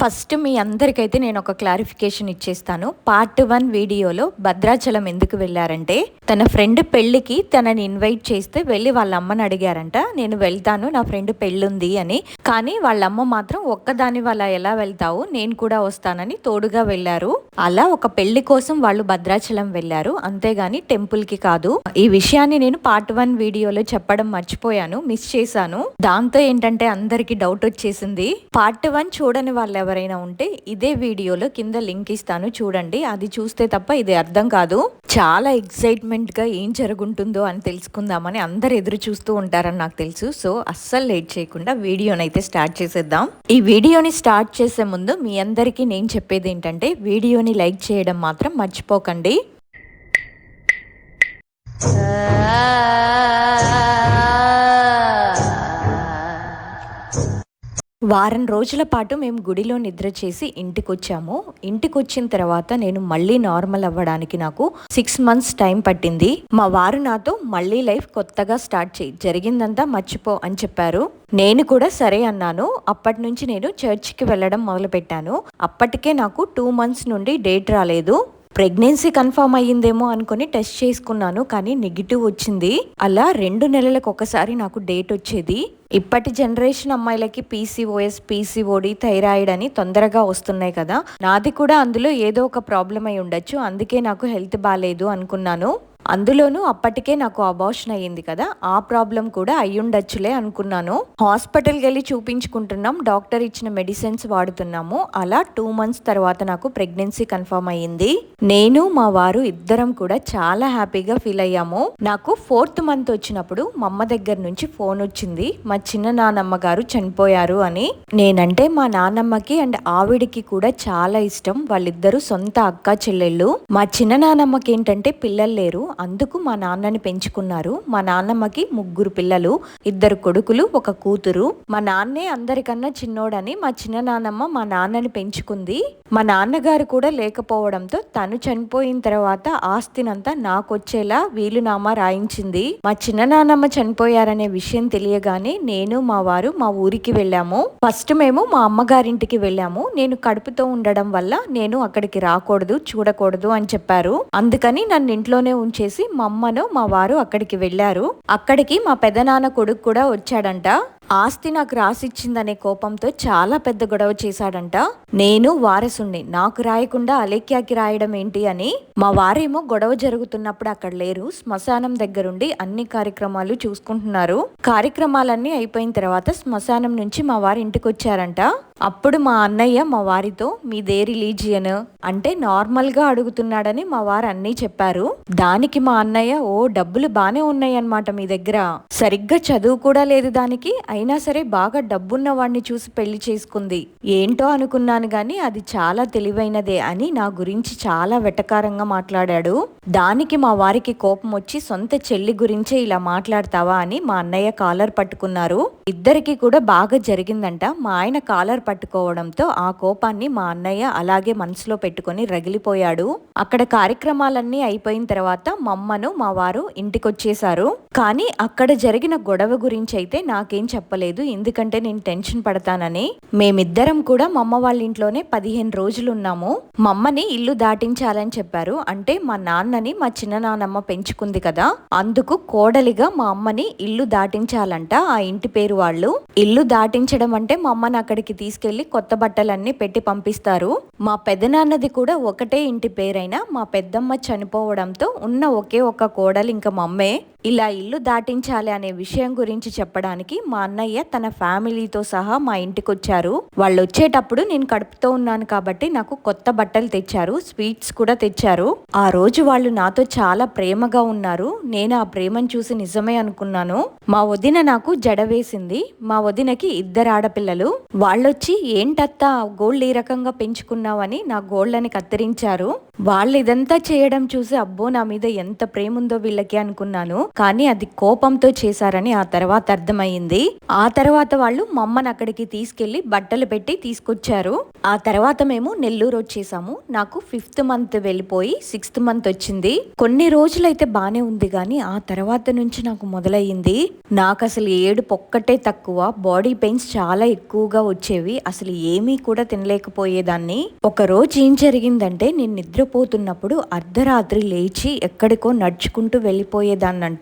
First మీ అందరికైతే నేను ఒక clarification ఇచ్చేస్తాను. పార్ట్ వన్ వీడియోలో భద్రాచలం ఎందుకు వెళ్ళారంటే తన ఫ్రెండ్ పెళ్ళికి తనని ఇన్వైట్ చేస్తే వెళ్ళి వాళ్ళ అమ్మని అడిగారంట. నేను వెళ్తాను నా ఫ్రెండ్ పెళ్ళుంది అని. కానీ వాళ్ళ అమ్మ మాత్రం ఒక్కదాని వాళ్ళ ఎలా వెళ్తావు నేను కూడా వస్తానని తోడుగా వెళ్ళారు. అలా ఒక పెళ్ళి కోసం వాళ్ళు భద్రాచలం వెళ్ళారు. అంతేగాని టెంపుల్కి కాదు. ఈ విషయాన్ని నేను పార్ట్ వన్ వీడియోలో చెప్పడం మర్చిపోయాను మిస్ చేశాను. దాంతో ఏంటంటే అందరికి డౌట్ వచ్చేసింది. పార్ట్ వన్ చూడని వాళ్ళు ఎవరైనా ఉంటే ఇదే వీడియోలో కింద లింక్ ఇస్తాను చూడండి. అది చూస్తే తప్ప ఇది అర్థం కాదు. చాలా ఎక్సైట్మెంట్గా ఏం జరుగుంటుందో అని తెలుసుకుందామని అందరు ఎదురు చూస్తూ ఉంటారని నాకు తెలుసు. సో అస్సలు లేట్ చేయకుండా వీడియోని అయితే స్టార్ట్ చేసేద్దాం. ఈ వీడియోని స్టార్ట్ చేసే ముందు మీ అందరికీ నేను చెప్పేది ఏంటంటే వీడియోని లైక్ చేయడం మాత్రం మర్చిపోకండి. వారం రోజుల పాటు మేము గుడిలో నిద్ర చేసి ఇంటికి వచ్చాము ఇంటికి వచ్చిన తర్వాత నేను మళ్ళీ నార్మల్ అవ్వడానికి నాకు సిక్స్ మంత్స్ టైం పట్టింది. మా వారు నాతో మళ్ళీ లైఫ్ కొత్తగా స్టార్ట్ చేయి జరిగిందంతా మర్చిపో అని చెప్పారు. నేను కూడా సరే అన్నాను. అప్పటి నుంచి నేను చర్చ్కి వెళ్ళడం మొదలుపెట్టాను. అప్పటికే నాకు టూ మంత్స్ నుండి డేట్ రాలేదు. ప్రెగ్నెన్సీ కన్ఫర్మ్ అయ్యిందేమో అనుకుని టెస్ట్ చేసుకున్నాను కానీ నెగిటివ్ వచ్చింది. అలా రెండు నెలలకు ఒకసారి నాకు డేట్ వచ్చేది. ఇప్పటి జనరేషన్ అమ్మాయిలకి పీసీఓఎస్ పీసీఓడి థైరాయిడ్ అని తొందరగా వస్తున్నాయి కదా. నాది కూడా అందులో ఏదో ఒక ప్రాబ్లం అయి ఉండొచ్చు అందుకే నాకు హెల్త్ బాగాలేదు అనుకున్నాను. అందులోనూ అప్పటికే నాకు అబార్షన్ అయ్యింది కదా ఆ ప్రాబ్లం కూడా అయ్యుండొచ్చులే అనుకున్నాను. హాస్పిటల్కి వెళ్ళి చూపించుకుంటున్నాం డాక్టర్ ఇచ్చిన మెడిసిన్స్ వాడుతున్నాము. అలా టూ మంత్స్ తర్వాత నాకు ప్రెగ్నెన్సీ కన్ఫర్మ్ అయ్యింది. నేను మా వారు ఇద్దరం కూడా చాలా హ్యాపీగా ఫీల్ అయ్యాము. నాకు ఫోర్త్ మంత్ వచ్చినప్పుడు మా అమ్మ దగ్గర నుంచి ఫోన్ వచ్చింది మా చిన్న నానమ్మ గారు చనిపోయారు అని. నేనంటే మా నానమ్మకి అండ్ ఆవిడికి కూడా చాలా ఇష్టం వాళ్ళిద్దరూ సొంత అక్క చెల్లెళ్ళు. మా చిన్న నానమ్మకి ఏంటంటే పిల్లలు లేరు అందుకు మా నాన్నని పెంచుకున్నారు. మా నాన్నమ్మకి ముగ్గురు పిల్లలు ఇద్దరు కొడుకులు ఒక కూతురు. మా నాన్నే అందరికన్నా చిన్నోడని మా చిన్న నాన్నమ్మ మా నాన్నని పెంచుకుంది. మా నాన్నగారు కూడా లేకపోవడంతో తను చనిపోయిన తర్వాత ఆస్తినంతా నాకొచ్చేలా వీలునామా రాయించింది. మా చిన్న నాన్నమ్మ చనిపోయారనే విషయం తెలియగానే నేను మా వారు మా ఊరికి వెళ్ళాము. ఫస్ట్ మేము మా అమ్మగారింటికి వెళ్ళాము. నేను కడుపుతో ఉండడం వల్ల నేను అక్కడికి రాకూడదు చూడకూడదు అని చెప్పారు. అందుకని నన్ను ఇంట్లోనే ఉంచేసి మా అమ్మను మా వారు అక్కడికి వెళ్ళారు. అక్కడికి మా పెదనాన్న కొడుకు కూడా వచ్చాడంట. ఆస్తి నాకు రాసిచ్చిందనే కోపంతో చాలా పెద్ద గొడవ చేశాడంట. నేను వారసుణ్ణి నాకు రాయకుండా అలేఖ్యాకి రాయడం ఏంటి అని. మా వారేమో గొడవ జరుగుతున్నప్పుడు అక్కడ లేరు శ్మశానం దగ్గరుండి అన్ని కార్యక్రమాలు చూసుకుంటున్నారు. కార్యక్రమాలన్నీ అయిపోయిన తర్వాత శ్మశానం నుంచి మా వారి ఇంటికి వచ్చారంట అప్పుడు మా అన్నయ్య మా వారితో మీదే రిలీజియన్ అంటే నార్మల్గా అడుగుతున్నాడని మా వారు అన్నీ చెప్పారు. దానికి మా అన్నయ్య ఓ డబ్బులు బానే ఉన్నాయన్నమాట మీ దగ్గర. సరిగ్గా చదువు కూడా లేదు దానికి అయినా సరే బాగా డబ్బున్న వాడిని చూసి పెళ్ళి చేసుకుంది. ఏంటో అనుకున్నాను గాని అది చాలా తెలివైనదే అని నా గురించి చాలా వెటకారంగా మాట్లాడాడు. దానికి మా వారికి కోపం వచ్చి సొంత చెల్లి గురించే ఇలా మాట్లాడతావా? అని మా అన్నయ్య కాలర్ పట్టుకున్నారు. ఇద్దరికి కూడా బాగా జరిగిందంట. మా ఆయన కాలర్ పట్టుకోవడంతో ఆ కోపాన్ని మా అన్నయ్య అలాగే మనసులో పెట్టుకొని రగిలిపోయాడు. అక్కడ కార్యక్రమాలన్నీ అయిపోయిన తర్వాత మమ్మను మా వారు ఇంటికొచ్చేశారు. కానీ అక్కడ జరిగిన గొడవ గురించి అయితే నాకేం చెప్పలేదు. ఎందుకంటే నేను టెన్షన్ పడతానని. మేమిద్దరం కూడా మా అమ్మ వాళ్ళ ఇంట్లోనే పదిహేను రోజులు ఉన్నాము. మా అమ్మని ఇల్లు దాటించాలని చెప్పారు. అంటే మా నాన్నని మా చిన్ననానమ్మ పెంచుకుంది కదా. అందుకు కోడలిగా మా అమ్మని ఇల్లు దాటించాలంట ఆ ఇంటి పేరు వాళ్ళు. ఇల్లు దాటించడం అంటే మా అమ్మని అక్కడికి తీసుకెళ్ళి కొత్త బట్టలన్నీ పెట్టి పంపిస్తారు. మా పెదనాన్నది కూడా ఒకటే ఇంటి పేరైనా మా పెద్దమ్మ చనిపోవడంతో ఉన్న ఒకే ఒక కోడలు ఇంకా మా అమ్మే. ఇలా ఇల్లు దాటించాలి అనే విషయం గురించి చెప్పడానికి మా అన్నయ్య తన ఫ్యామిలీతో సహా మా ఇంటికి వచ్చారు వాళ్ళు వచ్చేటప్పుడు నేను కడుపుతో ఉన్నాను కాబట్టి నాకు కొత్త బట్టలు తెచ్చారు స్వీట్స్ కూడా తెచ్చారు. ఆ రోజు వాళ్ళు నాతో చాలా ప్రేమగా ఉన్నారు. నేను ఆ ప్రేమను చూసి నిజమే అనుకున్నాను. మా వదిన నాకు జడ వేసింది. మా వదినకి ఇద్దరు ఆడపిల్లలు. వాళ్ళొచ్చి ఏంటత్తా గోల్డ్ ఈ రకంగా పెంచుకున్నావని నా గోళ్ళని కత్తిరించారు. వాళ్ళు ఇదంతా చేయడం చూసి అబ్బో నా మీద ఎంత ప్రేమ ఉందో వీళ్ళకి అనుకున్నాను. కానీ అది కోపంతో చేశారని ఆ తర్వాత అర్థమైంది ఆ తర్వాత వాళ్ళు మమ్మని అక్కడికి తీసుకెళ్ళి బట్టలు పెట్టి తీసుకొచ్చారు. ఆ తర్వాత మేము నెల్లూరు వచ్చేసాము. నాకు ఫిఫ్త్ మంత్ వెళ్ళిపోయి సిక్స్త్ మంత్ వచ్చింది. కొన్ని రోజులైతే బానే ఉంది కానీ ఆ తర్వాత నుంచి నాకు మొదలయ్యింది. నాకు అసలు ఏడు పొక్కటే తక్కువ. బాడీ పెయిన్స్ చాలా ఎక్కువగా వచ్చేవి. అసలు ఏమీ కూడా తినలేకపోయేదాన్ని. ఒక రోజు ఏం జరిగిందంటే నేను నిద్రపోతున్నప్పుడు అర్ధరాత్రి లేచి ఎక్కడికో నడుచుకుంటూ వెళ్ళిపోయేదాన్నంట.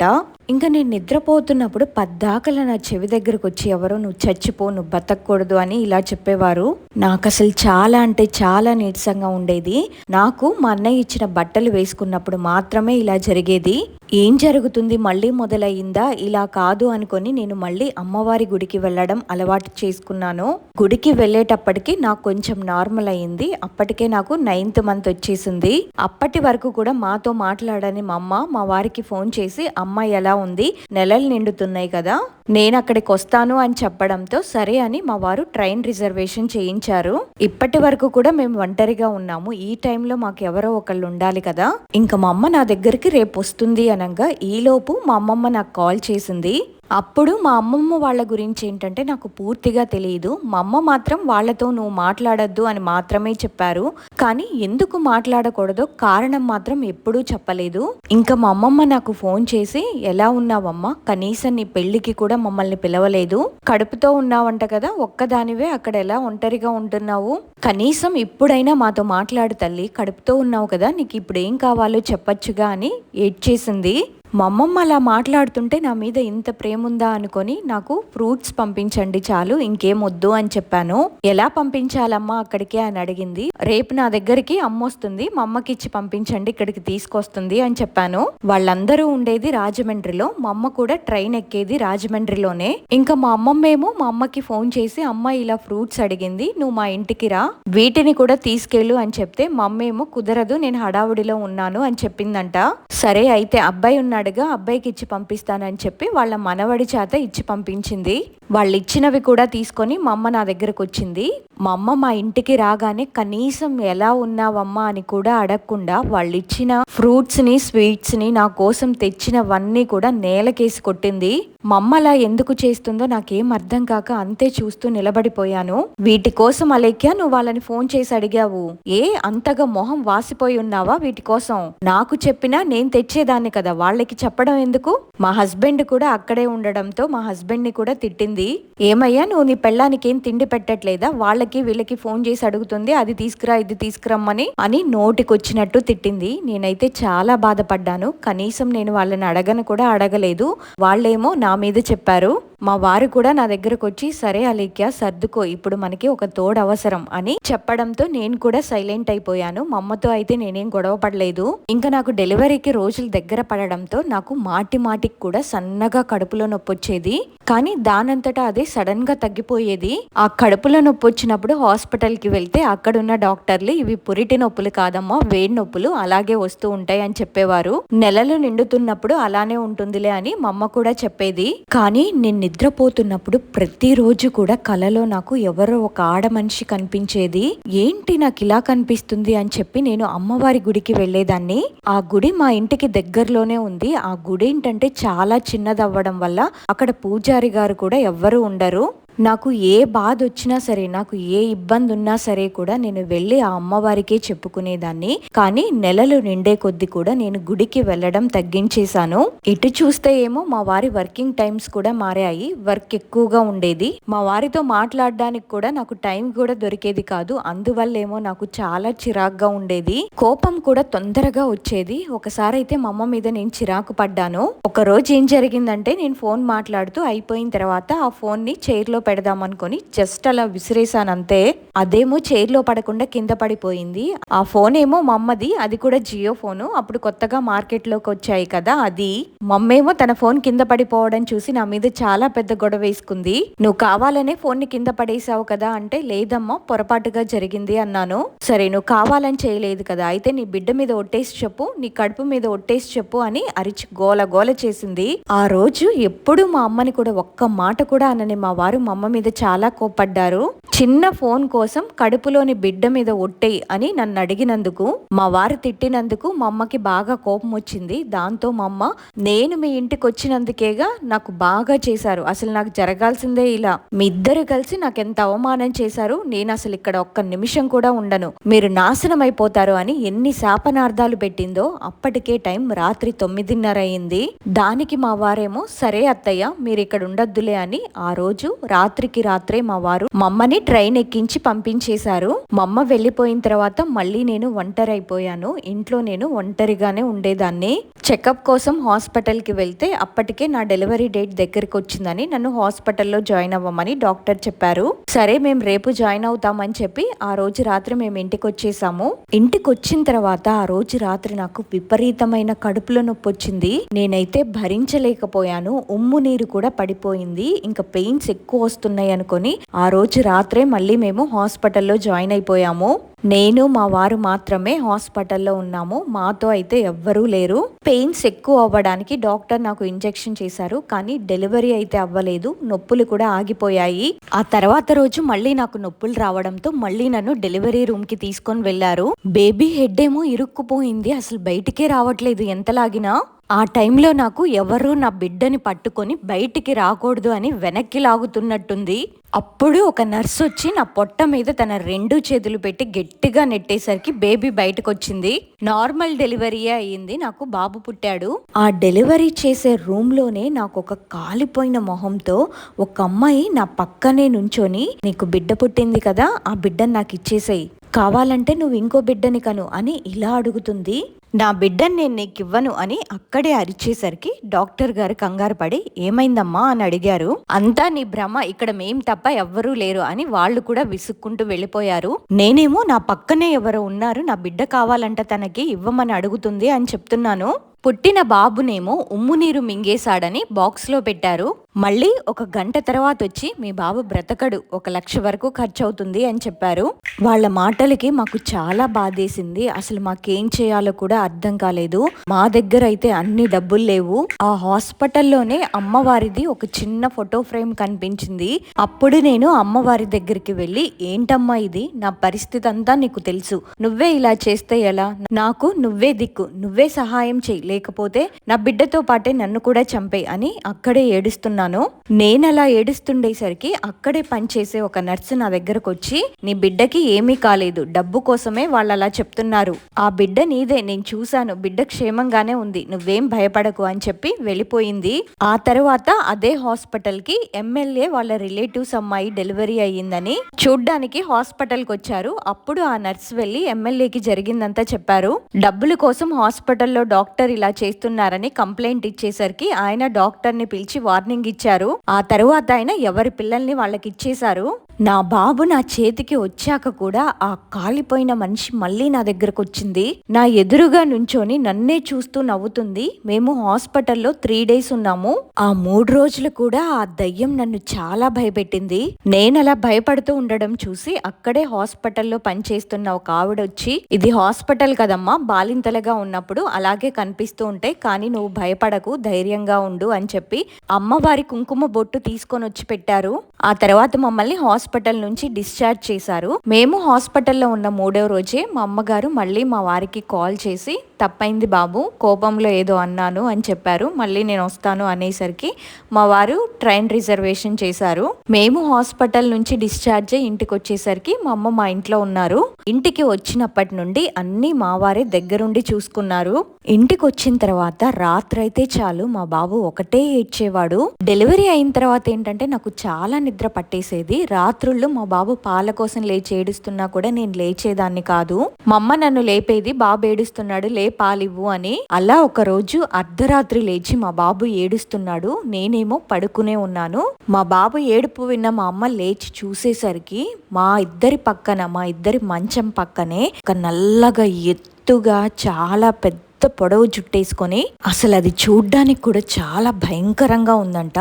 ఇంకా నేను నిద్రపోతున్నప్పుడు పద్దాకల నా చెవి దగ్గరకు వచ్చి ఎవరో నువ్వు చచ్చిపో నువ్వు బతకూడదు అని ఇలా చెప్పేవారు. నాకు అసలు చాలా అంటే చాలా నీరసంగా ఉండేది. నాకు మా అన్నయ్య ఇచ్చిన బట్టలు వేసుకున్నప్పుడు మాత్రమే ఇలా జరిగేది. ఏం జరుగుతుంది? మళ్ళీ మొదలయ్యిందా? ఇలా కాదు అనుకొని నేను మళ్ళీ అమ్మవారి గుడికి వెళ్ళడం అలవాటు చేసుకున్నాను. గుడికి వెళ్ళేటప్పటికి నాకు కొంచెం నార్మల్ అయ్యింది. అప్పటికే నాకు నైన్త్ మంత్ వచ్చేసింది. అప్పటి వరకు కూడా మాతో మాట్లాడని మా అమ్మ మా వారికి ఫోన్ చేసి అమ్మ ఎలా ఉంది? నెలలు నిండుతున్నాయి కదా. నేను అక్కడికి వస్తాను అని చెప్పడంతో సరే అని మా వారు ట్రైన్ రిజర్వేషన్ చేయించారు. ఇప్పటి వరకు కూడా మేము ఒంటరిగా ఉన్నాము. ఈ టైంలో మాకు ఎవరో ఒకళ్ళు ఉండాలి కదా. ఇంకా మా అమ్మ నా దగ్గరికి రేపు వస్తుంది అనగా ఈలోపు మా అమ్మమ్మ నాకు కాల్ చేసింది. అప్పుడు మా అమ్మమ్మ వాళ్ళ గురించి ఏంటంటే నాకు పూర్తిగా తెలియదు మా అమ్మ మాత్రం వాళ్ళతో నువ్వు మాట్లాడద్దు అని మాత్రమే చెప్పారు. కానీ ఎందుకు మాట్లాడకూడదో కారణం మాత్రం ఎప్పుడూ చెప్పలేదు. ఇంకా మా అమ్మమ్మ నాకు ఫోన్ చేసి ఎలా ఉన్నావమ్మా? కనీసం నీ పెళ్ళికి కూడా మమ్మల్ని పిలవలేదు. కడుపుతో ఉన్నావంట కదా ఒక్కదానివే అక్కడ ఎలా ఒంటరిగా ఉంటున్నావు? కనీసం ఇప్పుడైనా మాతో మాట్లాడు తల్లి. కడుపుతో ఉన్నావు కదా నీకు ఇప్పుడు ఏం కావాలో చెప్పొచ్చుగా అని ఏడ్చేసింది. మా అమ్మమ్మ అలా మాట్లాడుతుంటే నా మీద ఇంత ప్రేమ ఉందా అనుకొని నాకు ఫ్రూట్స్ పంపించండి చాలు ఇంకేం వద్దు అని చెప్పాను. ఎలా పంపించాలమ్మా అక్కడికి అని అడిగింది. రేపు నా దగ్గరికి అమ్మ వస్తుంది మా అమ్మకి ఇచ్చి పంపించండి ఇక్కడికి తీసుకొస్తుంది అని చెప్పాను. వాళ్ళందరూ ఉండేది రాజమండ్రిలో మా అమ్మ కూడా ట్రైన్ ఎక్కేది రాజమండ్రిలోనే. ఇంకా మా అమ్మమ్మ ఏమో మా అమ్మకి ఫోన్ చేసి అమ్మ ఇలా ఫ్రూట్స్ అడిగింది నువ్వు మా ఇంటికి రా వీటిని కూడా తీసుకెళ్ళు అని చెప్తే మా అమ్మ ఏమో కుదరదు నేను హడావుడిలో ఉన్నాను అని చెప్పిందంట. సరే అయితే అబ్బాయి ఉన్నాడు. ఉన్నాడుగా అబ్బాయికి ఇచ్చి పంపిస్తానని చెప్పి వాళ్ళ మనవడి చేత ఇచ్చి పంపించింది. వాళ్ళు ఇచ్చినవి కూడా తీసుకొని మా అమ్మ నా దగ్గరకు వచ్చింది మా అమ్మ మా ఇంటికి రాగానే కనీసం ఎలా ఉన్నావమ్మా అని కూడా అడగకుండా వాళ్ళు ఇచ్చిన ఫ్రూట్స్ని స్వీట్స్ని నా కోసం తెచ్చినవన్నీ కూడా నేలకేసి కొట్టింది. మా అమ్మ అలా ఎందుకు చేస్తుందో నాకేం అర్థం కాక అంతే చూస్తూ నిలబడిపోయాను. వీటి కోసం అలేఖ్య నువ్వు వాళ్ళని ఫోన్ చేసి అడిగావు. ఏ అంతగా మొహం వాసిపోయి ఉన్నావా వీటి కోసం? నాకు చెప్పినా నేను తెచ్చేదాన్ని కదా వాళ్ళకి చెప్పడం ఎందుకు? మా హస్బెండ్ కూడా అక్కడే ఉండడంతో మా హస్బెండ్ని కూడా తిట్టింది. ఏమయ్యా నువ్వు నీ పెళ్ళానికి ఏం తిండి పెట్టట్లేదా? వాళ్ళకి వీళ్ళకి ఫోన్ చేసి అడుగుతుంది అది తీసుకురా ఇది తీసుకురమ్మని అని నోటికొచ్చినట్టు తిట్టింది. నేనైతే చాలా బాధపడ్డాను. కనీసం నేను వాళ్ళని అడగను కూడా అడగలేదు. వాళ్ళేమో నా మీద చెప్పారు. మా వారు కూడా నా దగ్గరకు వచ్చి సరే అలీక్య సర్దుకో ఇప్పుడు మనకి ఒక తోడు అవసరం అని చెప్పడంతో నేను కూడా సైలెంట్ అయిపోయాను. మా అమ్మతో అయితే నేనేం గొడవ పడలేదు. ఇంకా నాకు డెలివరీకి రోజులు దగ్గర పడడంతో నాకు మాటి మాటికి కూడా సన్నగా కడుపులో నొప్పి వచ్చేది కానీ దానంతటా అదే సడన్గా తగ్గిపోయేది. ఆ కడుపులో నొప్పి వచ్చినప్పుడు హాస్పిటల్కి వెళ్తే అక్కడ ఉన్న డాక్టర్లు ఇవి పురిటి నొప్పులు కాదమ్మా వేడి నొప్పులు అలాగే వస్తూ ఉంటాయి అని చెప్పేవారు. నెలలు నిండుతున్నప్పుడు అలానే ఉంటుందిలే అని మా అమ్మ కూడా చెప్పేది. కానీ నేను నిద్రపోతున్నప్పుడు ప్రతిరోజు కూడా కలలో నాకు ఎవరో ఒక ఆడ మనిషి కనిపించేది. ఏంటి నాకు ఇలా కనిపిస్తుంది? అని చెప్పి నేను అమ్మవారి గుడికి వెళ్ళేదాన్ని. ఆ గుడి మా ఇంటికి దగ్గరలోనే ఉంది. ఆ గుడి ఏంటంటే చాలా చిన్నదవ్వడం వల్ల అక్కడ పూజ పూజారి గారు కూడా ఎవ్వరు ఉండరు. నాకు ఏ బాధ వచ్చినా సరే నాకు ఏ ఇబ్బంది ఉన్నా సరే కూడా నేను వెళ్ళి ఆ అమ్మవారికే చెప్పుకునేదాన్ని. కానీ నెలలు నిండే కొద్ది కూడా నేను గుడికి వెళ్ళడం తగ్గించేశాను. ఇటు చూస్తే ఏమో మా వారి వర్కింగ్ టైమ్స్ కూడా మారాయి. వర్క్ ఎక్కువగా ఉండేది. మా వారితో మాట్లాడడానికి కూడా నాకు టైం కూడా దొరికేది కాదు. అందువల్ల ఏమో నాకు చాలా చిరాగ్గా ఉండేది. కోపం కూడా తొందరగా వచ్చేది. ఒకసారి అయితే మా అమ్మ మీద నేను చిరాకు పడ్డాను. ఒక రోజు ఏం జరిగిందంటే నేను ఫోన్ మాట్లాడుతూ అయిపోయిన తర్వాత ఆ ఫోన్ని చైర్లో పెడదాం అనుకొని జస్ట్ అలా విసిరేసాను అంతే అదేమో చైర్లో పడకుండా కింద పడిపోయింది. ఆ ఫోన్ ఏమో మా అమ్మది అది కూడా జియో ఫోను అప్పుడు కొత్తగా మార్కెట్లోకి వచ్చాయి కదా అది. మమ్మేమో తన ఫోన్ కింద పడిపోవడం చూసి నా మీద చాలా పెద్ద గొడవ వేసుకుంది. నువ్వు కావాలనే ఫోన్ని కింద పడేసావు కదా అంటే లేదమ్మా పొరపాటుగా జరిగింది అన్నాను. సరే నువ్వు కావాలని చేయలేదు కదా అయితే నీ బిడ్డ మీద ఒట్టేసి చెప్పు నీ కడుపు మీద ఒట్టేసి చెప్పు అని అరిచి గోల గోల చేసింది. ఆ రోజు ఎప్పుడు మా అమ్మని కూడా ఒక్క మాట కూడా అనని మా వారు మా అమ్మ మీద చాలా కోపడ్డారు చిన్న ఫోన్ కోసం కడుపులోని బిడ్డ మీద ఒట్టేయి అని నన్ను అడిగినందుకు మా వారు తిట్టినందుకు మా అమ్మకి బాగా కోపం వచ్చింది. దాంతో మా అమ్మ నేను మీ ఇంటికి వచ్చినందుకేగా నాకు బాగా చేశారు. అసలు నాకు జరగాల్సిందే ఇలా. మీ ఇద్దరు కలిసి నాకు ఎంత అవమానం చేశారు. నేను అసలు ఇక్కడ ఒక్క నిమిషం కూడా ఉండను. మీరు నాశనం అయిపోతారు అని ఎన్ని శాపనార్థాలు పెట్టిందో అప్పటికే టైం రాత్రి తొమ్మిదిన్నర అయింది. దానికి మా వారేమో సరే అత్తయ్య మీరు ఇక్కడ ఉండొద్దులే అని ఆ రోజు రాత్రికి రాత్రే మా వారు మమ్మని ట్రైన్ ఎక్కించి పంపించేశారు. మమ్మ అమ్మ వెళ్ళిపోయిన తర్వాత మళ్ళీ నేను ఒంటరి అయిపోయాను ఇంట్లో నేను ఒంటరిగానే ఉండేదాన్ని. చెకప్ కోసం హాస్పిటల్కి వెళ్తే అప్పటికే నా డెలివరీ డేట్ దగ్గరికి వచ్చిందని నన్ను హాస్పిటల్లో జాయిన్ అవ్వమని డాక్టర్ చెప్పారు. సరే మేము రేపు జాయిన్ అవుతామని చెప్పి ఆ రోజు రాత్రి మేము ఇంటికి వచ్చేసాము ఇంటికి వచ్చిన తర్వాత ఆ రోజు రాత్రి నాకు విపరీతమైన కడుపులో నొప్పి వచ్చింది నేనైతే భరించలేకపోయాను. ఉమ్ము నీరు కూడా పడిపోయింది. ఇంకా పెయిన్స్ ఎక్కువ వస్తున్నాయి అనుకొని ఆ రోజు రాత్రే మళ్ళీ మేము హాస్పిటల్లో జాయిన్ అయిపోయాము. నేను మా వారు మాత్రమే హాస్పిటల్లో ఉన్నాము. మాతో అయితే ఎవ్వరూ లేరు. పెయిన్స్ ఎక్కువ అవ్వడానికి డాక్టర్ నాకు ఇంజెక్షన్ చేశారు. కానీ డెలివరీ అయితే అవ్వలేదు. నొప్పులు కూడా ఆగిపోయాయి. ఆ తర్వాత రోజు మళ్ళీ నాకు నొప్పులు రావడంతో మళ్ళీ నన్ను డెలివరీ రూమ్కి తీసుకొని వెళ్ళారు బేబీ హెడ్ ఏమో ఇరుక్కుపోయింది. అసలు బయటికే రావట్లేదు. ఎంత లాగినా ఆ టైంలో నాకు ఎవరు నా బిడ్డని పట్టుకొని బయటికి రాకూడదు అని వెనక్కి లాగుతున్నట్టుంది. అప్పుడు ఒక నర్స్ వచ్చి నా పొట్ట మీద తన రెండు చేతులు పెట్టి గట్టిగా నెట్టేసరికి బేబీ బయటకు వచ్చింది నార్మల్ డెలివరీ అయ్యింది నాకు బాబు పుట్టాడు. ఆ డెలివరీ చేసే రూమ్లోనే నాకు ఒక కాలిపోయిన మొహంతో ఒక అమ్మాయి నా పక్కనే నుంచొని నీకు బిడ్డ పుట్టింది కదా ఆ బిడ్డను నాకు ఇచ్చేసేయి. కావాలంటే నువ్వు ఇంకో బిడ్డని కను అని ఇలా అడుగుతుంది. నా బిడ్డను నేను నీకు ఇవ్వను అని అక్కడే అరిచేసరికి డాక్టర్ గారు కంగారు పడి ఏమైందమ్మా? అని అడిగారు. అంతా నీ భ్రమ ఇక్కడ మేం తప్ప ఎవ్వరూ లేరు అని వాళ్ళు కూడా విసుక్కుంటూ వెళ్ళిపోయారు. నేనేమో నా పక్కనే ఎవరో ఉన్నారు నా బిడ్డ కావాలంట తనకి ఇవ్వమని అడుగుతుంది అని చెప్తున్నాను. పుట్టిన బాబునేమో ఉమ్ము నీరు మింగేశాడని బాక్స్లో పెట్టారు. మళ్ళీ ఒక గంట తర్వాత వచ్చి మీ బాబు బ్రతకడు ఒక లక్ష వరకు ఖర్చు అవుతుంది అని చెప్పారు. వాళ్ళ మాటలకి మాకు చాలా బాధేసింది. అసలు మాకేం చేయాలో కూడా అర్థం కాలేదు. మా దగ్గర అయితే అన్ని డబ్బులు లేవు. ఆ హాస్పిటల్లోనే అమ్మవారిది ఒక చిన్న ఫోటో ఫ్రేమ్ కనిపించింది. అప్పుడు నేను అమ్మవారి దగ్గరికి వెళ్ళి ఏంటమ్మా ఇది? నా పరిస్థితి అంతా నీకు తెలుసు. నువ్వే ఇలా చేస్తే ఎలా? నాకు నువ్వే దిక్కు. నువ్వే సహాయం చెయ్యి. లేకపోతే నా బిడ్డతో పాటే నన్ను కూడా చంపే అని అక్కడే ఏడుస్తున్నాను. నేను అలా ఏడుస్తుండేసరికి అక్కడే పనిచేసే ఒక నర్సు నా దగ్గరకు వచ్చి నీ బిడ్డకి ఏమీ కాలేదు డబ్బు కోసమే వాళ్ళు అలా చెప్తున్నారు. ఆ బిడ్డ నీదే నేను చూశాను బిడ్డ క్షేమంగానే ఉంది నువ్వేం భయపడకు అని చెప్పి వెళ్ళిపోయింది. ఆ తర్వాత అదే హాస్పిటల్కి ఎమ్మెల్యే వాళ్ళ రిలేటివ్స్ అమ్మాయి డెలివరీ అయ్యిందని చూడ్డానికి హాస్పిటల్కి వచ్చారు అప్పుడు ఆ నర్స్ వెళ్ళి ఎమ్మెల్యేకి జరిగిందంతా చెప్పారు. డబ్బుల కోసం హాస్పిటల్లో డాక్టర్ ఇలా చేస్తున్నారని కంప్లైంట్ ఇచ్చేసరికి ఆయన డాక్టర్ని పిలిచి వార్నింగ్ ఇచ్చారు. ఆ తరువాత ఆయన ఎవరి పిల్లల్ని వాళ్ళకి ఇచ్చేశారు. నా బాబు నా చేతికి వచ్చాక కూడా ఆ కాలిపోయిన మనిషి మళ్ళీ నా దగ్గరకు వచ్చింది. నా ఎదురుగా నుంచొని నన్నే చూస్తూ నవ్వుతుంది. మేము హాస్పిటల్లో త్రీ డేస్ ఉన్నాము. ఆ మూడు రోజులు కూడా ఆ దయ్యం నన్ను చాలా భయపెట్టింది. నేను అలా భయపడుతూ ఉండడం చూసి అక్కడే హాస్పిటల్లో పనిచేస్తున్న ఒక ఆవిడ వచ్చి ఇది హాస్పిటల్ కదమ్మా బాలింతలుగా ఉన్నప్పుడు అలాగే కనిపిస్తూ ఉంటాయి కానీ నువ్వు భయపడకు ధైర్యంగా ఉండు అని చెప్పి అమ్మవారి కుంకుమ బొట్టు తీసుకొని వచ్చి పెట్టారు. ఆ తర్వాత మమ్మల్ని హాస్పిటల్ నుంచి డిశ్చార్జ్ చేశారు. మేము హాస్పిటల్లో ఉన్న మూడో రోజే మా అమ్మగారు మళ్ళీ మా వారికి కాల్ చేసి తప్పైంది బాబు కోపంలో ఏదో అన్నాను అని చెప్పారు. మళ్ళీ నేను వస్తాను అనేసరికి మా వారు ట్రైన్ రిజర్వేషన్ చేశారు. మేము హాస్పిటల్ నుంచి డిశ్చార్జ్ అయ్యి ఇంటికి వచ్చేసరికి మా అమ్మ మా ఇంట్లో ఉన్నారు. ఇంటికి వచ్చినప్పటి నుండి అన్ని మా వారే దగ్గరుండి చూసుకున్నారు. ఇంటికి వచ్చిన తర్వాత రాత్రి అయితే చాలు మా బాబు ఒకటే ఏడ్చేవాడు. డెలివరీ అయిన తర్వాత ఏంటంటే నాకు చాలా నిద్ర పట్టేసేది. రాత్రుళ్ళు మా బాబు పాల కోసం లేచి ఏడుస్తున్నా కూడా నేను లేచేదాన్ని కాదు. మా అమ్మ నన్ను లేపేది బాబు ఏడుస్తున్నాడు లే పాలివ్వు అని. అలా ఒక రోజు అర్ధరాత్రి లేచి మా బాబు ఏడుస్తున్నాడు. నేనేమో పడుకునే ఉన్నాను. మా బాబు ఏడుపు విన్న మా అమ్మ లేచి చూసేసరికి మా ఇద్దరి పక్కన మా ఇద్దరి మంచం పక్కనే ఒక నల్లగా ఎత్తుగా చాలా పెద్ద పొడవు జుట్టేసుకొని అసలు అది చూడ్డానికి కూడా చాలా భయంకరంగా ఉందంట.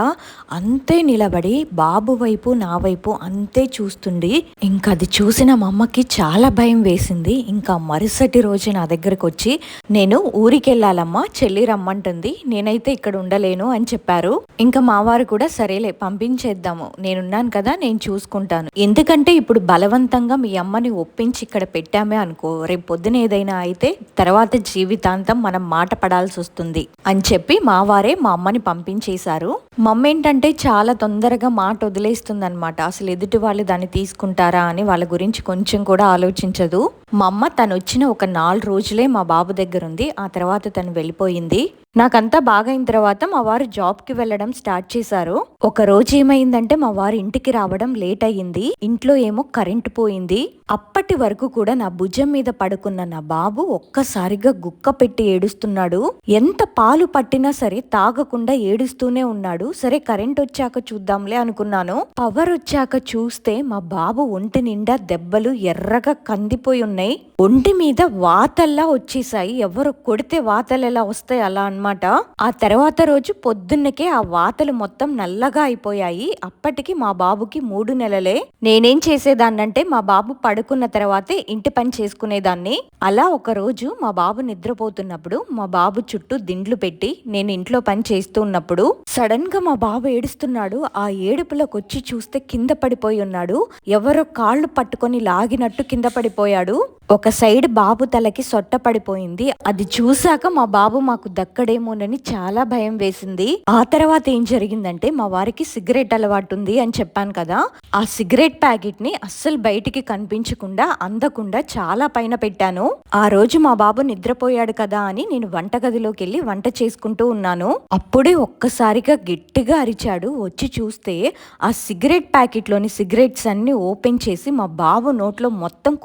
అంతే నిలబడి బాబు వైపు నా వైపు అంతే చూస్తుండి. ఇంకా అది చూసిన మా అమ్మకి చాలా భయం వేసింది. ఇంకా మరుసటి రోజు నా దగ్గరకు వచ్చి నేను ఊరికెళ్ళాలమ్మా చెల్లి రమ్మంటుంది. నేనైతే ఇక్కడ ఉండలేను అని చెప్పారు. ఇంకా మా వారు కూడా సరేలే పంపించేద్దాము. నేనున్నాను కదా నేను చూసుకుంటాను. ఎందుకంటే ఇప్పుడు బలవంతంగా మీ అమ్మని ఒప్పించి ఇక్కడ పెట్టామే అనుకో. రేపు పొద్దున ఏదైనా అయితే తర్వాత జీవితాంతం మనం మాట పడాల్సి వస్తుంది అని చెప్పి మా వారే మా అమ్మని పంపించేశారు. మా అమ్మ ఏంటంటే చాలా తొందరగా మాట వదిలేస్తుంది అనమాట అసలు ఎదుటి వాళ్ళు దాన్ని తీసుకుంటారా అని వాళ్ళ గురించి కొంచెం కూడా ఆలోచించదు. మా అమ్మ తను వచ్చిన ఒక నాలుగు రోజులే మా బాబు దగ్గర ఉంది ఆ తర్వాత తను వెళ్ళిపోయింది. నాకంతా బాగైన తర్వాత మా వారు జాబ్కి వెళ్ళడం స్టార్ట్ చేశారు. ఒక రోజు ఏమైందంటే మా వారు ఇంటికి రావడం లేట్ అయ్యింది. ఇంట్లో ఏమో కరెంటు పోయింది. అప్పటి వరకు కూడా నా భుజం మీద పడుకున్న నా బాబు ఒక్కసారిగా గుక్క పెట్టి ఏడుస్తున్నాడు. ఎంత పాలు పట్టినా సరే తాగకుండా ఏడుస్తూనే ఉన్నాడు. సరే కరెంట్ వచ్చాక చూద్దాంలే అనుకున్నాను. పవర్ వచ్చాక చూస్తే మా బాబు ఒంటి నిండా దెబ్బలు ఎర్రగా కందిపోయి ఉన్నాయి ఒంటి మీద వాతల్లా వచ్చేసాయి. ఎవరు కొడితే వాతలు ఎలా వస్తాయి అలా అన్నమాట. ఆ తర్వాత రోజు పొద్దున్నకే ఆ వాతలు మొత్తం నల్లగా అయిపోయాయి. అప్పటికి మా బాబుకి మూడు నెలలే. నేనేం చేసేదాన్నంటే మా బాబు పడుకున్న తర్వాతే ఇంటి పని చేసుకునేదాన్ని. అలా ఒక రోజు మా బాబు నిద్రపోతున్నప్పుడు మా బాబు చుట్టూ దిండ్లు పెట్టి నేను ఇంట్లో పని చేస్తూ ఉన్నప్పుడు సడన్గా మా బాబు ఏడుస్తున్నాడు. ఆ ఏడుపులోకి వచ్చి చూస్తే కింద పడిపోయి ఉన్నాడు. ఎవరో కాళ్ళు పట్టుకొని లాగినట్టు కింద పడిపోయాడు. ఒక సైడ్ బాబు తలకి సొట్ట పడిపోయింది. అది చూశాక మా బాబు మాకు దక్కడేమోనని చాలా భయం వేసింది. ఆ తర్వాత ఏం జరిగిందంటే మా వారికి సిగరెట్ అలవాటు ఉంది అని చెప్పాను కదా. ఆ సిగరెట్ ప్యాకెట్ని అస్సలు బయటికి కనిపించకుండా అందకుండా చాలా పైన పెట్టాను. ఆ రోజు మా బాబు నిద్రపోయాడు కదా అని నేను వంటగదిలోకి వెళ్ళి వంట చేసుకుంటూ ఉన్నాను. అప్పుడే ఒక్కసారిగా గట్టిగా అరిచాడు. వచ్చి చూస్తే ఆ సిగరెట్ ప్యాకెట్లోని సిగరెట్స్ అన్ని ఓపెన్ చేసి మా బాబు నోట్లో మొత్తం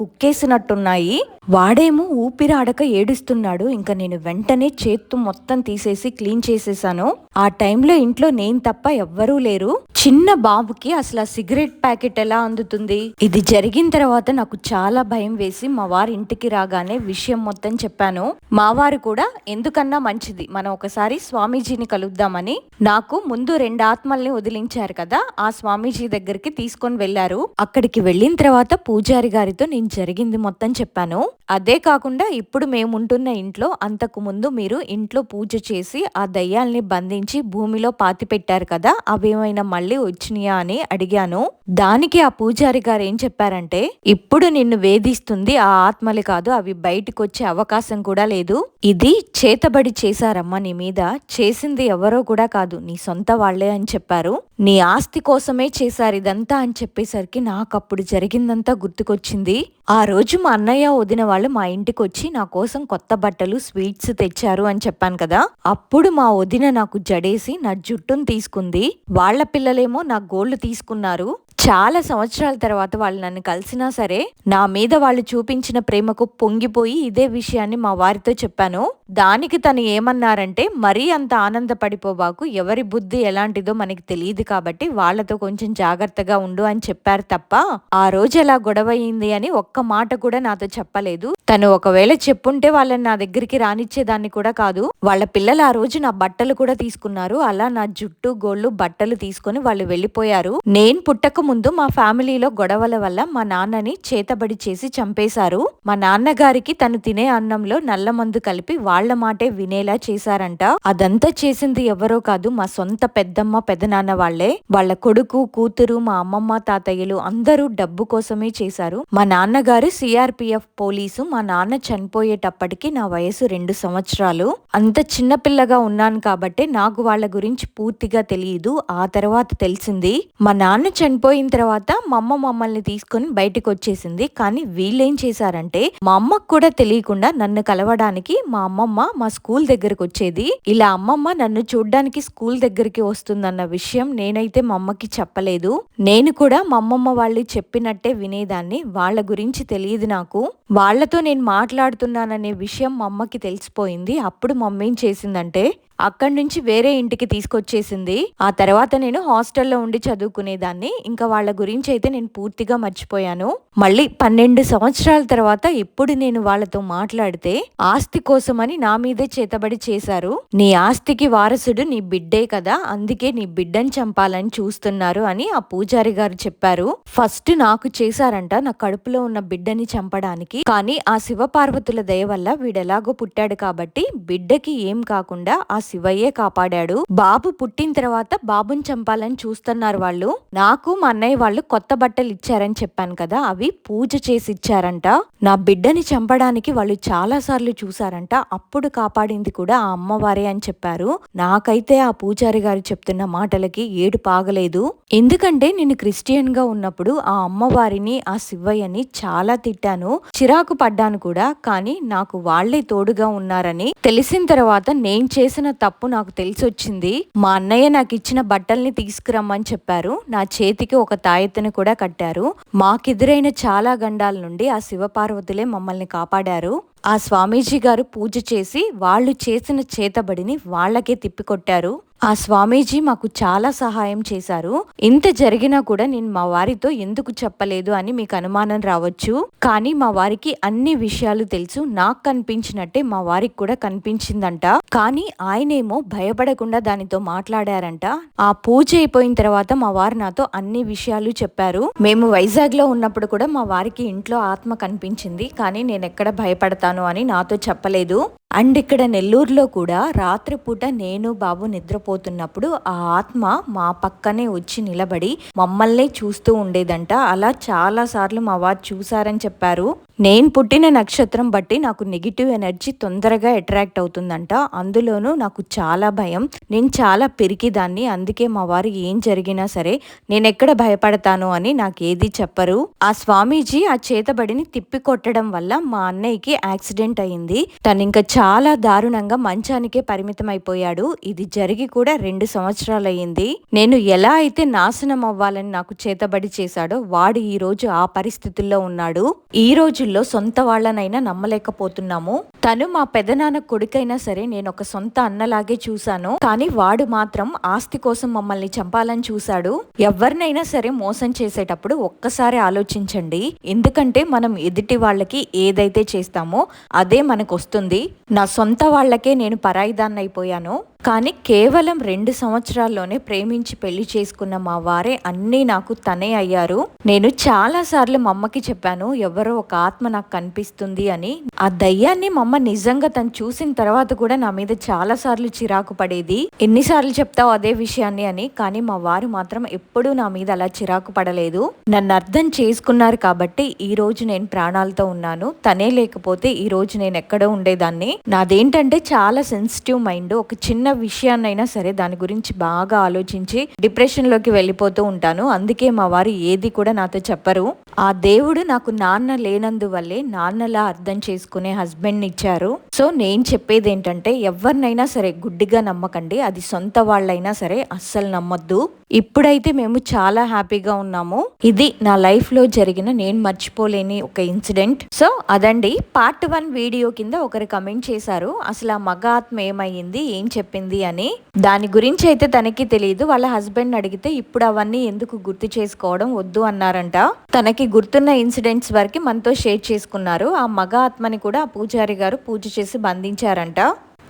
ఉన్నాయి. వాడేమో ఊపిరాడక ఏడుస్తున్నాడు. ఇంకా నేను వెంటనే చేత్తు మొత్తం తీసేసి క్లీన్ చేసేసాను. ఆ టైంలో ఇంట్లో నేను తప్ప ఎవ్వరూ లేరు. చిన్న బాబుకి అసలు ఆ సిగరెట్ ప్యాకెట్ ఎలా అందుతుంది? ఇది జరిగిన తర్వాత నాకు చాలా భయం వేసి మా వారి ఇంటికి రాగానే విషయం మొత్తం చెప్పాను. మా వారు కూడా ఎందుకన్నా మంచిది మనం ఒకసారి స్వామీజీని కలుద్దామని. నాకు ముందు రెండు ఆత్మల్ని వదిలించారు కదా ఆ స్వామీజీ దగ్గరికి తీసుకొని వెళ్ళారు అక్కడికి వెళ్ళిన తర్వాత పూజారి గారితో నేను జరిగింది మొత్తం చెప్పాను. అదే కాకుండా ఇప్పుడు మేము ఉంటున్న ఇంట్లో అంతకు ముందు మీరు ఇంట్లో పూజ చేసి ఆ దయ్యాల్ని బంధించి భూమిలో పాతి పెట్టారు కదా అవేమైనా మళ్ళీ వచ్చినాయా అని అడిగాను. దానికి ఆ పూజారి గారు ఏం చెప్పారంటే ఇప్పుడు నిన్ను వేధిస్తుంది ఆ ఆత్మలు కాదు అవి బయటకు వచ్చే అవకాశం కూడా లేదు. ఇది చేతబడి చేశారమ్మా నీ మీద. చేసింది ఎవరో కూడా కాదు నీ సొంత వాళ్ళే అని చెప్పారు. నీ ఆస్తి కోసమే చేశారు ఇదంతా అని చెప్పేసరికి నాకు అప్పుడు జరిగిందంతా గుర్తుకొచ్చింది. ఆ రోజు మా అన్నయ్య వదిన వాళ్ళు మా ఇంటికి వచ్చి నా కోసం కొత్త బట్టలు స్వీట్స్ తెచ్చారు అని చెప్పాను కదా. అప్పుడు మా వదిన నాకు జడేసి నా జుట్టును తీసుకుంది. వాళ్ళ వాళ్ళేమో నా గోల్డ్ తీసుకున్నారు. చాలా సంవత్సరాల తర్వాత వాళ్ళు నన్ను కలిసినా సరే నా మీద వాళ్ళు చూపించిన ప్రేమకు పొంగిపోయి ఇదే విషయాన్ని మా వారితో చెప్పాను. దానికి తను ఏమన్నారంటే మరీ అంత ఆనందపడిపోబాకు ఎవరి బుద్ధి ఎలాంటిదో మనకి తెలియదు కాబట్టి వాళ్ళతో కొంచెం జాగ్రత్తగా ఉండు అని చెప్పారు తప్ప ఆ రోజు ఎలా గొడవ అయింది అని ఒక్క మాట కూడా నాతో చెప్పలేదు. తను ఒకవేళ చెప్పుంటే వాళ్ళని నా దగ్గరికి రానిచ్చేదాన్ని కూడా కాదు. వాళ్ళ పిల్లలు ఆ రోజు నా బట్టలు కూడా తీసుకున్నారు. అలా నా జుట్టు గోళ్ళు బట్టలు తీసుకొని వాళ్ళు వెళ్ళిపోయారు. నేను పుట్టక ముందు మా ఫ్యామిలీలో గొడవల వల్ల మా నాన్నని చేతబడి చేసి చంపేశారు. మా నాన్నగారికి తను తినే అన్నంలో నల్ల మందు కలిపి వాళ్ళ మాటే వినేలా చేశారంట. అదంతా చేసింది ఎవరో కాదు మా సొంత పెద్దమ్మ పెదనాన్న వాళ్ళే వాళ్ళ కొడుకు కూతురు మా అమ్మమ్మ తాతయ్యలు అందరూ డబ్బు కోసమే చేశారు. మా నాన్నగారు సిఆర్పిఎఫ్ పోలీసు మా నాన్న చనిపోయేటప్పటికి నా వయసు రెండు సంవత్సరాలు. అంత చిన్నపిల్లగా ఉన్నాను కాబట్టి నాకు వాళ్ళ గురించి పూర్తిగా తెలియదు. ఆ తర్వాత తెలిసింది. మా నాన్న చనిపోయిన తర్వాత మా అమ్మ మమ్మల్ని తీసుకొని బయటకు వచ్చేసింది కానీ వీళ్ళేం చేశారంటే మా అమ్మకు కూడా తెలియకుండా నన్ను కలవడానికి మా అమ్మమ్మ మా స్కూల్ దగ్గరకు వచ్చేది ఇలా అమ్మమ్మ నన్ను చూడ్డానికి స్కూల్ దగ్గరికి వస్తుందన్న విషయం నేనైతే మా అమ్మకి చెప్పలేదు. నేను కూడా మా అమ్మమ్మ వాళ్ళు చెప్పినట్టే వినేదాన్ని. వాళ్ళ గురించి తెలియదు నాకు. వాళ్ళతో నేను మాట్లాడుతున్నాననే విషయం మా అమ్మకి తెలిసిపోయింది. అప్పుడు మమ్మీ ఏం చేసిందంటే అక్కడి నుంచి వేరే ఇంటికి తీసుకొచ్చేసింది. ఆ తర్వాత నేను హాస్టల్లో ఉండి చదువుకునేదాన్ని. ఇంకా వాళ్ళ గురించి అయితే నేను పూర్తిగా మర్చిపోయాను. మళ్ళీ పన్నెండు సంవత్సరాల తర్వాత ఇప్పుడు నేను వాళ్ళతో మాట్లాడితే ఆస్తి కోసమని నా మీదే చేతబడి చేశారు. నీ ఆస్తికి వారసుడు నీ బిడ్డే కదా అందుకే నీ బిడ్డని చంపాలని చూస్తున్నారు అని ఆ పూజారి గారు చెప్పారు. ఫస్ట్ నాకు చేశారంట నా కడుపులో ఉన్న బిడ్డని చంపడానికి. కానీ ఆ శివపార్వతుల దయ వల్ల వీడెలాగో పుట్టాడు కాబట్టి బిడ్డకి ఏం కాకుండా ఆ శివయ్యే కాపాడాడు. బాబు పుట్టిన తర్వాత బాబుని చంపాలని చూస్తున్నారు వాళ్ళు. నాకు మా అన్నయ్య వాళ్ళు కొత్త బట్టలు ఇచ్చారని చెప్పాను కదా అవి పూజ చేసి ఇచ్చారంట. నా బిడ్డని చంపడానికి వాళ్ళు చాలా సార్లు చూసారంట అప్పుడు కాపాడింది కూడా ఆ అమ్మవారే అని చెప్పారు. నాకైతే ఆ పూజారి గారు చెప్తున్న మాటలకి ఏడు పాగలేదు. ఎందుకంటే నేను క్రిస్టియన్గా ఉన్నప్పుడు ఆ అమ్మవారిని ఆ శివయ్యని చాలా తిట్టాను. చిరాకు పడ్డాను కూడా. కానీ నాకు వాళ్ళే తోడుగా ఉన్నారని తెలిసిన తర్వాత నేను చేసిన తప్పు నాకు తెలిసొచ్చింది. మా అన్నయ్య నాకు ఇచ్చిన బట్టల్ని తీసుకురమ్మని చెప్పారు. నా చేతికి ఒక తాయెత్తుని కూడా కట్టారు. మాకెదురైన చాలా గండాల నుండి ఆ శివపార్వతులే మమ్మల్ని కాపాడారు. ఆ స్వామీజీ గారు పూజ చేసి వాళ్ళు చేసిన చేతబడిని వాళ్ళకే తిప్పికొట్టారు. ఆ స్వామీజీ మాకు చాలా సహాయం చేశారు. ఇంత జరిగినా కూడా నేను మా వారితో ఎందుకు చెప్పలేదు అని మీకు అనుమానం రావచ్చు. కానీ మా వారికి అన్ని విషయాలు తెలుసు. నాకు కనిపించినట్టే మా వారికి కూడా కనిపించిందంట. కానీ ఆయనేమో భయపడకుండా దానితో మాట్లాడారంట. ఆ పూజ అయిపోయిన తర్వాత మా వారు నాతో అన్ని విషయాలు చెప్పారు. మేము వైజాగ్లో ఉన్నప్పుడు కూడా మా వారికి ఇంట్లో ఆత్మ కనిపించింది. కానీ నేను ఎక్కడ భయపడతాను అని నాతో చెప్పలేదు. అండ్ ఇక్కడ నెల్లూరులో కూడా రాత్రిపూట నేను బాబు నిద్రపోతున్నప్పుడు ఆ ఆత్మ మా పక్కనే వచ్చి నిలబడి మమ్మల్నే చూస్తూ ఉండేదంట. అలా చాలా సార్లు మా వారు చూసారని చెప్పారు. నేను పుట్టిన నక్షత్రం బట్టి నాకు నెగిటివ్ ఎనర్జీ తొందరగా అట్రాక్ట్ అవుతుందంట. అందులోనూ నాకు చాలా భయం. నేను చాలా పెరికిదాన్ని. అందుకే మా వారు ఏం జరిగినా సరే నేను ఎక్కడ భయపడతాను అని నాకు ఏది చెప్పరు. ఆ స్వామీజీ ఆ చేతబడిని తిప్పి కొట్టడం వల్ల మా అన్నయ్యకి యాక్సిడెంట్ అయింది. తను ఇంకా చాలా దారుణంగా మంచానికే పరిమితం అయిపోయాడు ఇది జరిగి కూడా రెండు సంవత్సరాలు అయ్యింది నేను ఎలా అయితే నాశనం అవ్వాలని నాకు చేతబడి చేశాడో వాడు ఈ రోజు ఆ పరిస్థితుల్లో ఉన్నాడు. ఈ రోజు రోజుల్లో సొంత వాళ్ళనైనా నమ్మలేకపోతున్నాము. తను మా పెదనాన్న కొడుకైనా సరే నేను ఒక సొంత అన్నలాగే చూశాను. కానీ వాడు మాత్రం ఆస్తి కోసం మమ్మల్ని చంపాలని చూశాడు. ఎవరినైనా సరే మోసం చేసేటప్పుడు ఒక్కసారి ఆలోచించండి. ఎందుకంటే మనం ఎదుటి వాళ్ళకి ఏదైతే చేస్తామో అదే మనకు వస్తుంది నా సొంత వాళ్ళకే నేను పరాయిదాన్ని అయిపోయాను కానీ కేవలం రెండు సంవత్సరాల్లోనే ప్రేమించి పెళ్ళి చేసుకున్న మా వారే అన్నీ నాకు తనే అయ్యారు. నేను చాలా సార్లు మా అమ్మకి చెప్పాను ఎవరో ఒక ఆత్మ నాకు కనిపిస్తుంది అని ఆ దయ్యాన్ని మా అమ్మ నిజంగా తను చూసిన తర్వాత కూడా నా మీద చాలా సార్లు చిరాకు పడేది. ఎన్నిసార్లు చెప్తావు అదే విషయాన్ని అని కానీ మా వారు మాత్రం ఎప్పుడూ నా మీద అలా చిరాకు పడలేదు. నన్ను అర్థం చేసుకున్నారు కాబట్టి ఈ రోజు నేను ప్రాణాలతో ఉన్నాను. తనే లేకపోతే ఈ రోజు నేను ఎక్కడో ఉండేదాన్ని. నాదేంటంటే చాలా సెన్సిటివ్ మైండ్ ఒక చిన్న విషయాన్నైనా సరే దాని గురించి బాగా ఆలోచించి డిప్రెషన్లోకి వెళ్ళిపోతూ ఉంటాను. అందుకే మా వారు ఏది కూడా నాతో చెప్పరు. ఆ దేవుడు నాకు నాన్న లేనందువల్లే నాన్నలా అర్థం చేసుకునే హస్బెండ్ ఇచ్చారు. సో నేను చెప్పేది ఏంటంటే ఎవరినైనా సరే గుడ్డిగా నమ్మకండి. అది సొంత వాళ్ళైనా సరే అస్సలు నమ్మొద్దు. ఇప్పుడైతే మేము చాలా హ్యాపీగా ఉన్నాము. ఇది నా లైఫ్లో జరిగిన నేను మర్చిపోలేని ఒక ఇన్సిడెంట్. సో అదండి. పార్ట్ వన్ వీడియో కింద ఒకరు కమెంట్ చేశారు. అసలు ఆ మగ ఆత్మ ఏమైంది ఏం చెప్పింది అని. దాని గురించి అయితే తనకి తెలియదు. వాళ్ళ హస్బెండ్ అడిగితే ఇప్పుడు అవన్నీ ఎందుకు గుర్తు చేసుకోవడం వద్దు అన్నారంట. తనకి గుర్తున్న ఇన్సిడెంట్స్ వరకు మనతో షేర్ చేసుకున్నారు. ఆ మగ ఆత్మని కూడా ఆ పూజారి గారు పూజ చేసి బంధించారంట.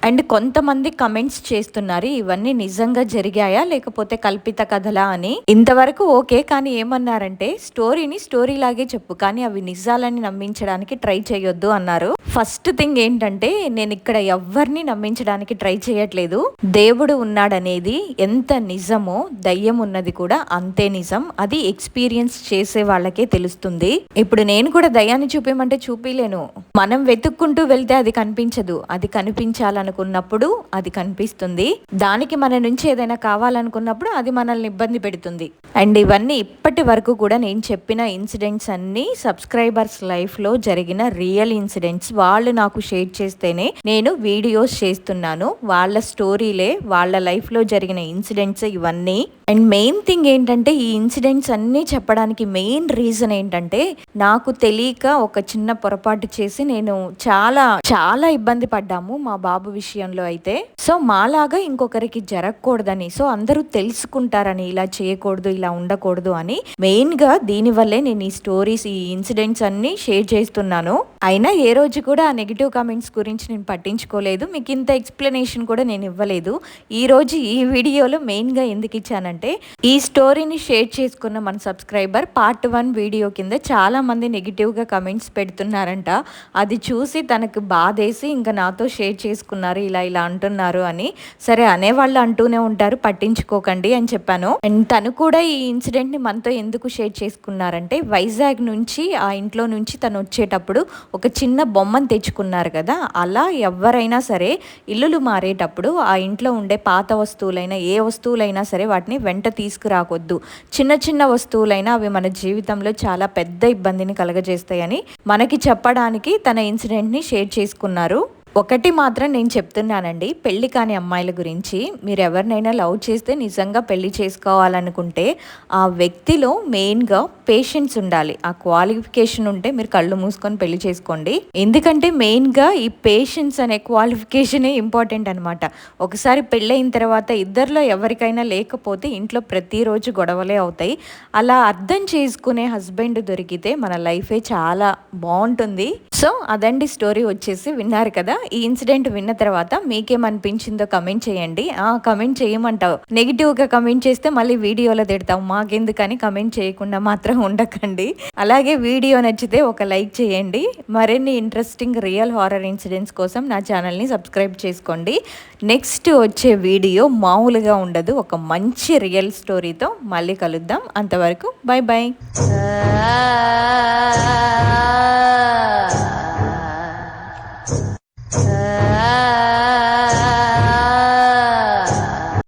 అండ్ కొంతమంది కమెంట్స్ చేస్తున్నారు ఇవన్నీ నిజంగా జరిగాయా? లేకపోతే కల్పిత కథలా అని? ఇంతవరకు ఓకే కానీ ఏమన్నారంటే స్టోరీని స్టోరీ లాగే చెప్పు కానీ అవి నిజాలని నమ్మించడానికి ట్రై చేయొద్దు అన్నారు. ఫస్ట్ థింగ్ ఏంటంటే నేను ఇక్కడ ఎవరిని నమ్మించడానికి ట్రై చేయట్లేదు. దేవుడు ఉన్నాడనేది ఎంత నిజమో దయ్యం ఉన్నది కూడా అంతే నిజం. అది ఎక్స్పీరియన్స్ చేసే వాళ్ళకే తెలుస్తుంది. ఇప్పుడు నేను కూడా దయ్యాన్ని చూపించమంటే చూపిలేను మనం వెతుక్కుంటూ వెళ్తే అది కనిపించదు. అది కనిపించాలనుకున్నప్పుడు అది కనిపిస్తుంది. దానికి మన నుంచి ఏదైనా కావాలనుకున్నప్పుడు అది మనల్ని ఇబ్బంది పెడుతుంది. అండ్ ఇవన్నీ ఇప్పటి వరకు కూడా నేను చెప్పిన ఇన్సిడెంట్స్ అన్ని సబ్స్క్రైబర్స్ లైఫ్లో జరిగిన రియల్ ఇన్సిడెంట్స్. వాళ్ళు నాకు షేర్ చేస్తేనే నేను వీడియోస్ చేస్తున్నాను. వాళ్ళ స్టోరీలే వాళ్ళ లైఫ్లో జరిగిన ఇన్సిడెంట్స్ ఇవన్నీ. అండ్ మెయిన్ థింగ్ ఏంటంటే ఈ ఇన్సిడెంట్స్ అన్నీ చెప్పడానికి మెయిన్ రీజన్ ఏంటంటే నాకు తెలియక ఒక చిన్న పొరపాటు చేసి నేను చాలా చాలా ఇబ్బంది పడ్డాము. మా బాబు విషయంలో అయితే. సో మాలాగా ఇంకొకరికి జరగకూడదని సో అందరూ తెలుసుకుంటారని ఇలా చేయకూడదు ఇలా ఉండకూడదు అని మెయిన్గా నేను ఈ స్టోరీస్ ఈ ఇన్సిడెంట్స్ అన్ని షేర్ చేస్తున్నాను. అయినా ఏ రోజు కూడా ఆ నెగిటివ్ కామెంట్స్ గురించి నేను పట్టించుకోలేదు. మీకు ఇంత ఎక్స్ప్లెనేషన్ కూడా నేను ఇవ్వలేదు. ఈ రోజు ఈ వీడియోలో మెయిన్గా ఎందుకు ఇచ్చానంటే ఈ స్టోరీని షేర్ చేసుకున్న మన సబ్స్క్రైబర్ పార్ట్ వన్ వీడియో కింద చాలా మంది నెగిటివ్గా కమెంట్స్ పెడుతున్నారంట. అది చూసి తనకు బాధేసి ఇంకా నాతో షేర్ చేసుకున్నారు. ఇలా ఇలా అంటున్నారు అని. సరే అనేవాళ్ళు అంటూనే ఉంటారు పట్టించుకోకండి అని చెప్పాను. అండ్ తను కూడా ఈ ఇన్సిడెంట్ని మనతో ఎందుకు షేర్ చేసుకున్నారంటే వైజాగ్ నుంచి ఆ ఇంట్లో నుంచి తను వచ్చేటప్పుడు ఒక చిన్న బొమ్మను తెచ్చుకున్నారు కదా అలా ఎవరైనా సరే ఇల్లులు మారేటప్పుడు ఆ ఇంట్లో ఉండే పాత వస్తువులైనా ఏ వస్తువులైనా సరే వాటిని వెంట తీసుకురాకొద్దు. చిన్న చిన్న వస్తువులైనా అవి మన జీవితంలో చాలా పెద్ద ఇబ్బందిని కలగజేస్తాయని మనకి చెప్పడానికి తన ఇన్సిడెంట్ని షేర్ చేసుకున్నారు. ఒకటి మాత్రం నేను చెప్తున్నానండి. పెళ్ళి కాని అమ్మాయిల గురించి మీరు ఎవరినైనా లవ్ చేస్తే నిజంగా పెళ్ళి చేసుకోవాలనుకుంటే ఆ వ్యక్తిలో మెయిన్గా పేషెన్స్ ఉండాలి. ఆ క్వాలిఫికేషన్ ఉంటే మీరు కళ్ళు మూసుకొని పెళ్ళి చేసుకోండి. ఎందుకంటే మెయిన్గా ఈ పేషెన్స్ అనే క్వాలిఫికేషనే ఇంపార్టెంట్ అనమాట ఒకసారి పెళ్ళయిన తర్వాత ఇద్దరిలో ఎవరికైనా లేకపోతే ఇంట్లో ప్రతిరోజు గొడవలే అవుతాయి. అలా అర్థం చేసుకునే హస్బెండ్ దొరికితే మన లైఫే చాలా బాగుంటుంది. సో అదండి స్టోరీ వచ్చేసి విన్నారు కదా. ఈ ఇన్సిడెంట్ విన్న తర్వాత మీకేమనిపించిందో కమెంట్ చేయండి. ఆ కమెంట్ చేయమంటావు. నెగిటివ్గా కమెంట్ చేస్తే మళ్ళీ వీడియోలో తిడతాం మాకెందుకని కమెంట్ చేయకుండా మాత్రం ఉండకండి. అలాగే వీడియో నచ్చితే ఒక లైక్ చేయండి. మరిన్ని ఇంట్రెస్టింగ్ రియల్ హారర్ ఇన్సిడెంట్స్ కోసం నా ఛానల్ని సబ్స్క్రైబ్ చేసుకోండి. నెక్స్ట్ వచ్చే వీడియో మామూలుగా ఉండదు. ఒక మంచి రియల్ స్టోరీతో మళ్ళీ కలుద్దాం. అంతవరకు బాయ్ బాయ్